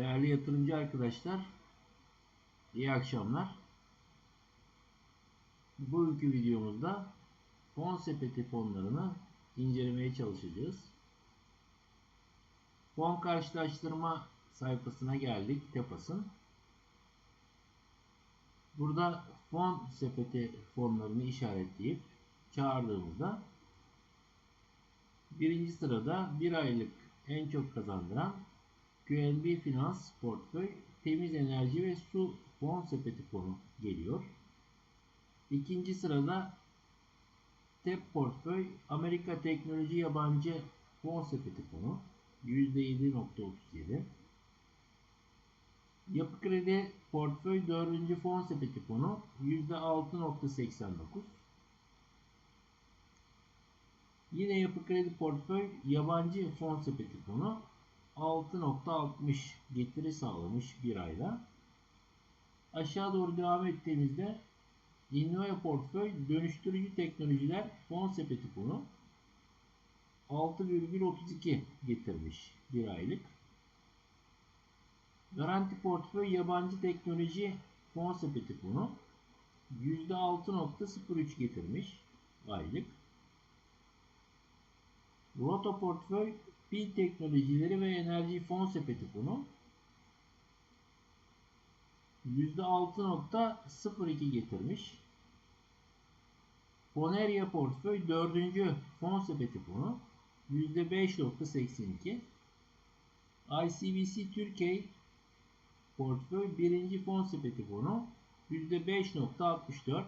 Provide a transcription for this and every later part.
Değerli yatırımcı arkadaşlar, iyi akşamlar. Bugünkü videomuzda fon sepeti fonlarını incelemeye çalışacağız. Fon karşılaştırma sayfasına geldik Tepas'ın. Burada fon sepeti fonlarını işaretleyip çağırdığımızda birinci sırada bir aylık en çok kazandıran QNB Finans portföy temiz enerji ve su fon sepeti fonu geliyor. İkinci sırada TEP portföy Amerika Teknoloji Yabancı fon sepeti fonu %7.37 Yapı Kredi Portföy 4. Fon Sepeti Fonu %6.89 Yine Yapı Kredi Portföy Yabancı Fon Sepeti Fonu 6.60 getiri sağlamış bir ayda. Aşağı doğru devam ettiğimizde Innova Portföy Dönüştürücü Teknolojiler Fon Sepeti Fonu 6,32 getirmiş bir aylık. Garanti Portföy Yabancı Teknoloji Fon Sepeti Fonu %6.03 getirmiş aylık. Roto Portföy Pil Teknolojileri ve Enerji Fon Sepeti Fonu %6.02 getirmiş. Poneria Portföy 4. Fon Sepeti Fonu %5.82 ICBC Türkiye Portföy 1. Fon Sepeti Fonu %5.64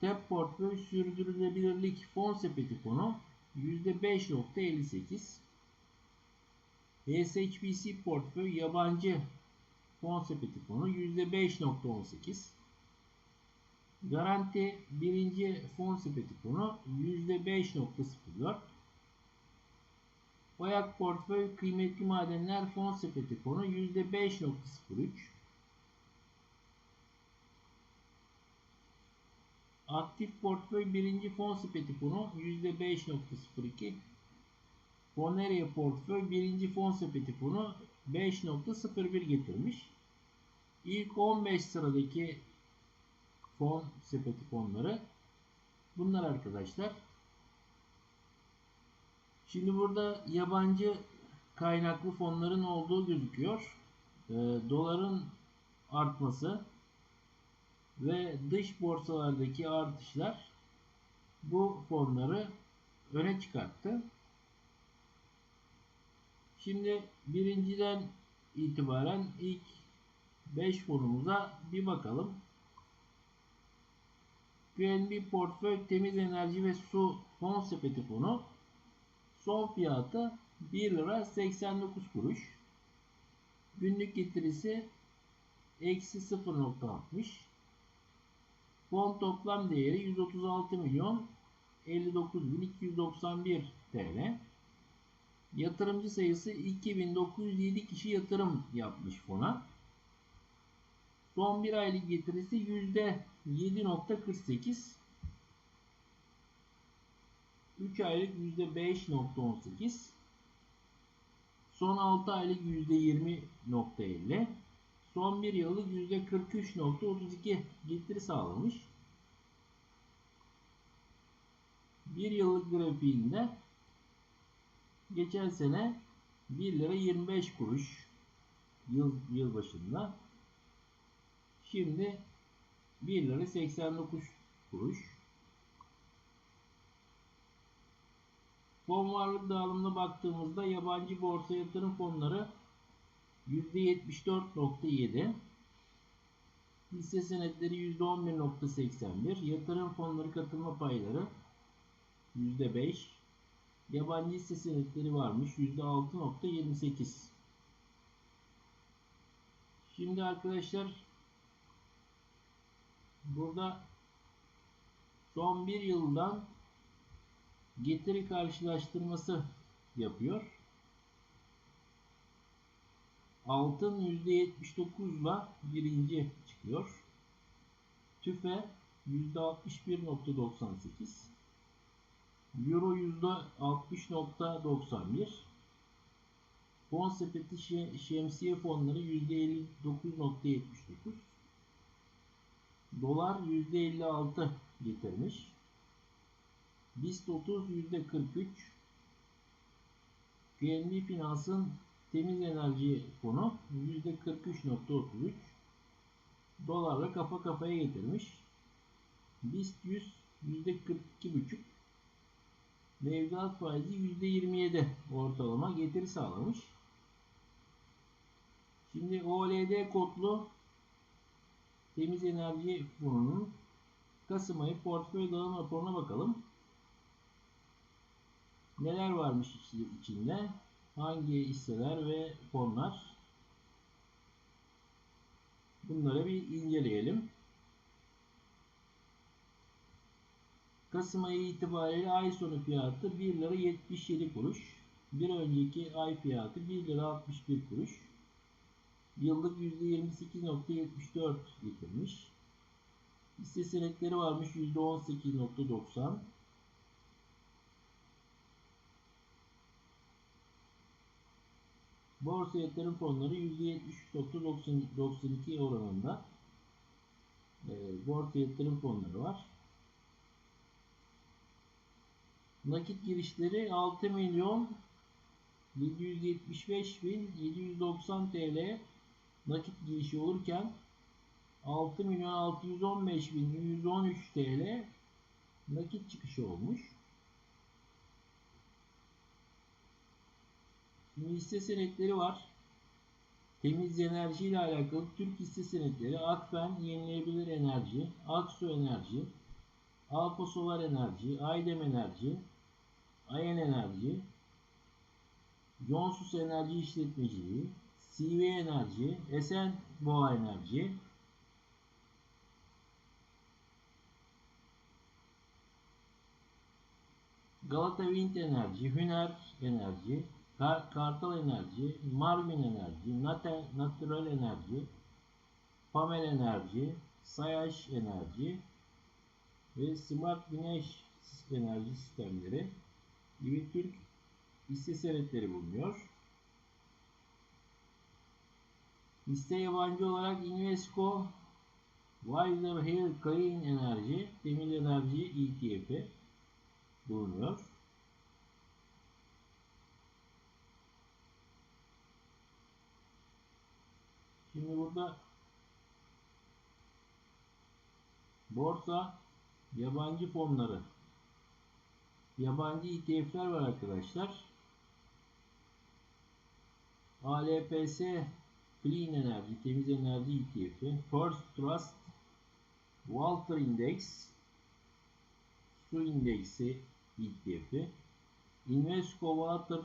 TEP Portföy Sürdürülebilirlik Fon Sepeti Fonu %5.58 SHBC Portföy Yabancı Fon Sepeti Fonu %5.18 Garanti 1. Fon Sepeti Fonu %5.04 Oyak Portföy Kıymetli Madenler Fon Sepeti Fonu %5.03 Aktif Portföy 1. Fon Sepeti Fonu %5.02 Foneria Portföy 1. Fon Sepeti Fonu 5.01 getirmiş. İlk 15 sıradaki fon sepeti fonları bunlar arkadaşlar. Şimdi burada yabancı kaynaklı fonların olduğu gözüküyor. E, doların artması ve dış borsalardaki artışlar bu fonları öne çıkarttı. Şimdi birinciden itibaren ilk 5 fonumuza bir bakalım. QNB Portföy Temiz Enerji ve Su Fon Sepeti Fonu son fiyatı 1 lira 89 kuruş. Günlük getirisi eksi 0.60. Fon toplam değeri 136 milyon 59.291 TL. Yatırımcı sayısı 2907 kişi yatırım yapmış fona. Son bir aylık getirisi %7.48. 3 aylık %5.18. Son 6 aylık %20.50. Son 1 yıllık %43.32 getiri sağlamış. 1 yıllık grafiğinde geçen sene 1 lira 25 kuruş yıl, yıl başında Şimdi 1 lira 89 kuruş. Fon varlık dağılımına baktığımızda yabancı borsa yatırım fonları %74.7 hisse senetleri %11.81 yatırım fonları katılma payları %5 yabancı hisse senetleri varmış %6.28 Şimdi arkadaşlar burada son bir yıldan getiri karşılaştırması yapıyor. Altın %79 ile birinci çıkıyor. TÜFE %61.98 Euro %60.91 Fon sepeti şe- şemsiye fonları %59.79. Dolar %56 getirmiş. BIST 30 %43. QNB Finans'ın temiz enerji fonu %43.33. Dolarla kafa kafaya getirmiş. BIST 100 %42.5. Mevduat faizi %27 ortalama getiri sağlamış. Şimdi OLD kodlu temiz enerji fonunun Kasım ayı portföy dağılım raporuna bakalım. Neler varmış içinde? Hangi hisseler ve fonlar? Bunları bir inceleyelim. Kasım ayı itibariyle ay sonu fiyatı 1 lira 77 kuruş. Bir önceki ay fiyatı 1 lira 61 kuruş. Yıllık %28.74 getirmiş. Hisse senetleri varmış %18.90. Borsa yatırım fonları %73.92 oranında e, borsa yatırım fonları var. Nakit girişleri 6 milyon 775 bin 790 TL nakit girişi olurken 6 milyon 615 bin 113 TL nakit çıkışı olmuş. Şimdi hisse senetleri var. Temiz enerji ile alakalı Türk hisse senetleri Akfen Yenilenebilir Enerji, Aksu Enerji, Alfa Solar Enerji, Aydem Enerji, Ayen Enerji, Jonsus Enerji İşletmeciliği, CV Enerji, Esen Boğa Enerji, Galata Wind Enerji, Hüner Enerji, Kartal Enerji, Marvin Enerji, Nate Natural Enerji, Pamel Enerji, Sayaş Enerji ve Smart Güneş Enerji Sistemleri gibi Türk hisse senetleri bulunuyor. Hisse yabancı olarak Invesco, Wiser Hill Clean Energy, Temiz Enerji ETF'i bulunuyor. Şimdi burada borsa yabancı fonları yabancı ETF'ler var arkadaşlar. ALPS Clean Enerji, Temiz Enerji ETF'i, First Trust, Walter Index, Su Indeksi ETF'i, Invesco Water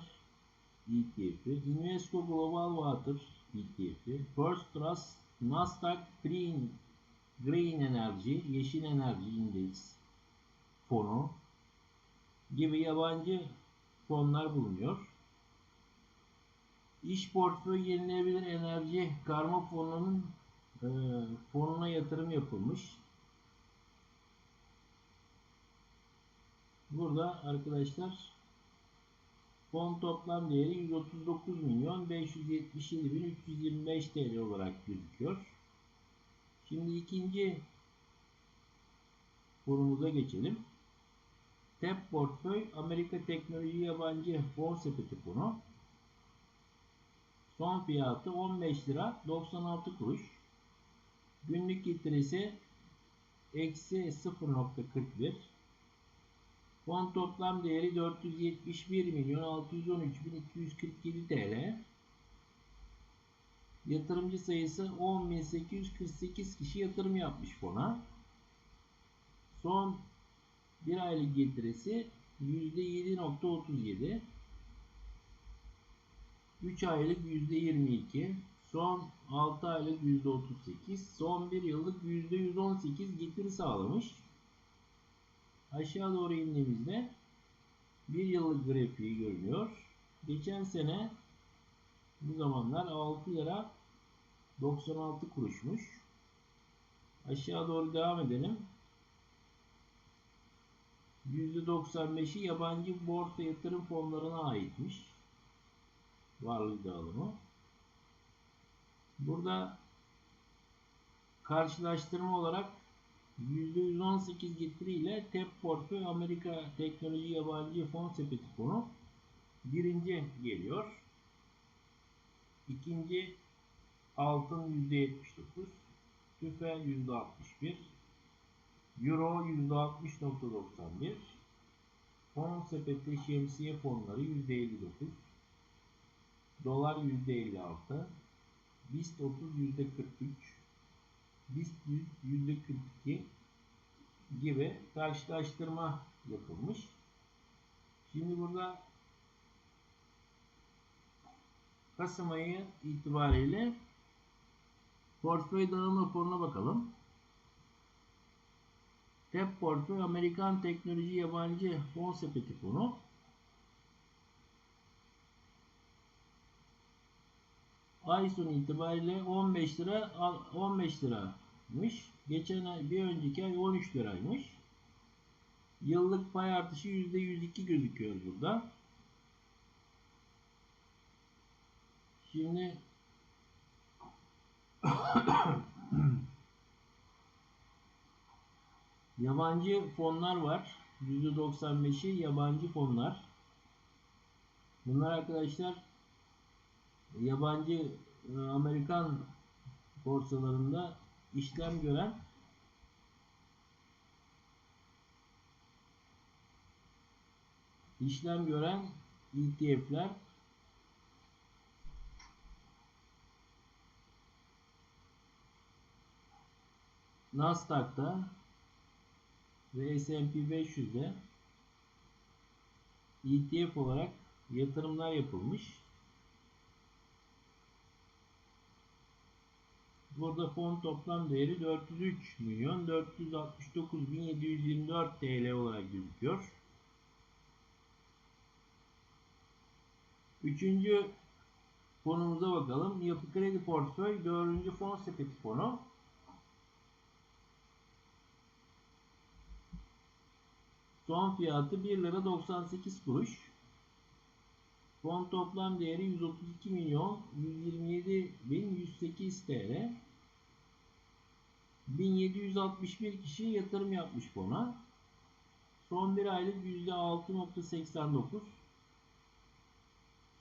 ETF'i, Invesco Global Water ETF'i, First Trust, Nasdaq Green, Green Energy, Yeşil Enerji Index fonu gibi yabancı fonlar bulunuyor. İş portföy yenilenebilir enerji karma fonunun e, fonuna yatırım yapılmış. Burada arkadaşlar fon toplam değeri 139 milyon 577 bin 325 TL olarak gözüküyor. Şimdi ikinci fonumuza geçelim. TEP portföy Amerika Teknoloji Yabancı Fon Sepeti fonu. Son fiyatı 15 lira 96 kuruş. Günlük getirisi eksi 0.41. Fon toplam değeri 471 milyon 613 bin 247 TL. Yatırımcı sayısı 10.848 kişi yatırım yapmış fona. Son bir aylık getirisi %7.37. 3 aylık %22, son 6 aylık %38, son 1 yıllık %118 getiri sağlamış. Aşağı doğru indiğimizde 1 yıllık grafiği görünüyor. Geçen sene bu zamanlar 6 lira 96 kuruşmuş. Aşağı doğru devam edelim. %95'i yabancı borsa yatırım fonlarına aitmiş. varlık dağılımı. Burada karşılaştırma olarak %118 getiriyle TEP portföy Amerika Teknoloji Yabancı Fon Sepeti fonu birinci geliyor. İkinci altın %79, tüfe %61, euro %60.91, fon sepeti şemsiye fonları %59, dolar %56, BIST 30 %43, BIST 100 %42 gibi karşılaştırma yapılmış. Şimdi burada Kasım ayı itibariyle portföy dağılım raporuna bakalım. TEP portföy Amerikan Teknoloji Yabancı Fon Sepeti fonu ay sonu itibariyle 15 lira 15 liramış. Geçen ay bir önceki ay 13 liraymış. Yıllık pay artışı %102 gözüküyor burada. Şimdi yabancı fonlar var. %95'i yabancı fonlar. Bunlar arkadaşlar yabancı e, Amerikan borsalarında işlem gören işlem gören ETF'ler Nasdaq'ta ve S&P 500'de ETF olarak yatırımlar yapılmış. Fon toplam değeri 403 milyon 469 bin 724 TL olarak gözüküyor. Üçüncü fonumuza bakalım. Yapı Kredi Portföy 4. fon sepeti fonu. Son fiyatı 1 lira 98 kuruş. Fon toplam değeri 132 milyon 127 bin 108 TL. 1761 kişi yatırım yapmış fona. Son bir aylık %6.89.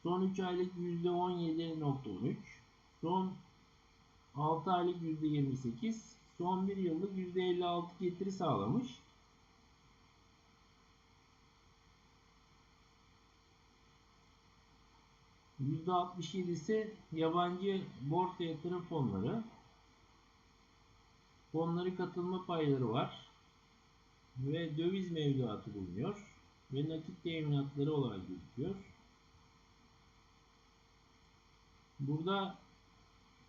Son 3 aylık %17.13. Son 6 aylık %28. Son 1 yıllık %56 getiri sağlamış. %67'si yabancı borsa yatırım fonları. Fonları katılma payları var. Ve döviz mevduatı bulunuyor. Ve nakit teminatları olarak gözüküyor. Burada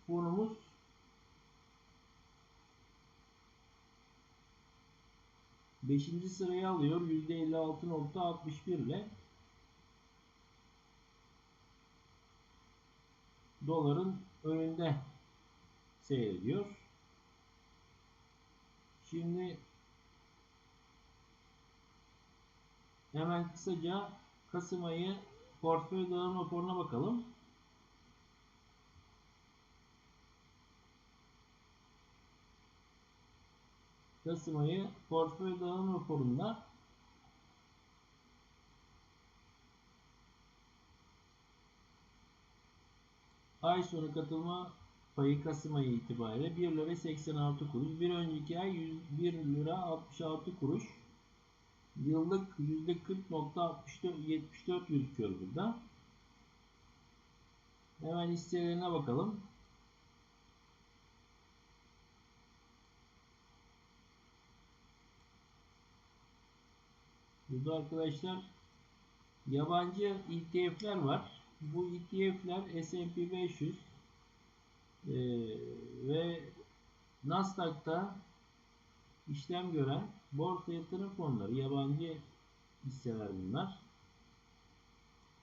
fonumuz Beşinci sırayı alıyor. %56.61 ile doların önünde seyrediyor. Şimdi hemen kısaca Kasım ayı portföy dağılım raporuna bakalım. Kasım ayı portföy dağılım raporunda ay sonu katılma payı Kasım ayı itibariyle 1 lira 86 kuruş. Bir önceki ay 101 lira 66 kuruş. Yıllık %40.74 gözüküyor burada. Hemen hisselerine bakalım. Burada arkadaşlar yabancı ETF'ler var. Bu ETF'ler S&P 500 e, ve Nasdaq'ta işlem gören borsa yatırım fonları, yabancı hisseler bunlar.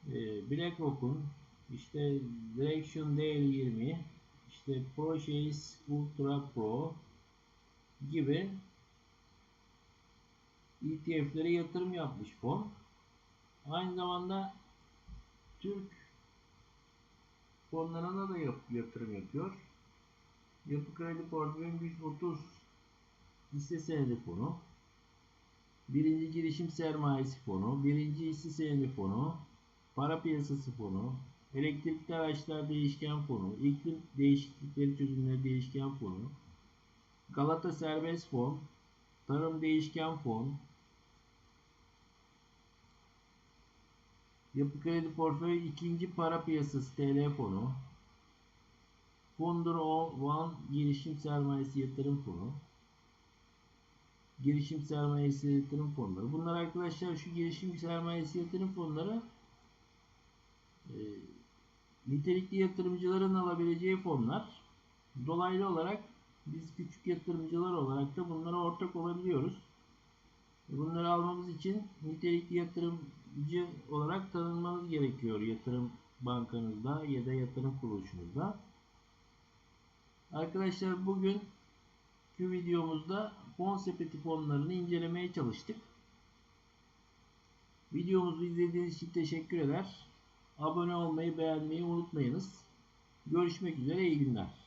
E, BlackRock'un işte Direction Daily 20, işte ProShares Ultra Pro gibi ETF'lere yatırım yapmış fon. Aynı zamanda Türk fonlarına da yap- yatırım yapıyor. Yapı Kredi Portföyün 130 hisse senedi fonu, birinci girişim sermayesi fonu, birinci hisse senedi fonu, para piyasası fonu, elektrikli araçlar değişken fonu, iklim değişiklikleri çözümleri değişken fonu, Galata serbest fon, tarım değişken fon, Yapı Kredi Portföyü ikinci para piyasası TL fonu, Founder One girişim sermayesi yatırım fonu, girişim sermayesi yatırım fonları. Bunlar arkadaşlar şu girişim sermayesi yatırım fonları e, nitelikli yatırımcıların alabileceği fonlar. Dolaylı olarak biz küçük yatırımcılar olarak da bunlara ortak olabiliyoruz. Bunları almamız için nitelikli yatırımcı olarak tanınmanız gerekiyor yatırım bankanızda ya da yatırım kuruluşunuzda. Arkadaşlar bugün şu videomuzda fon sepeti fonlarını incelemeye çalıştık. Videomuzu izlediğiniz için teşekkür eder. Abone olmayı, beğenmeyi unutmayınız. Görüşmek üzere, iyi günler.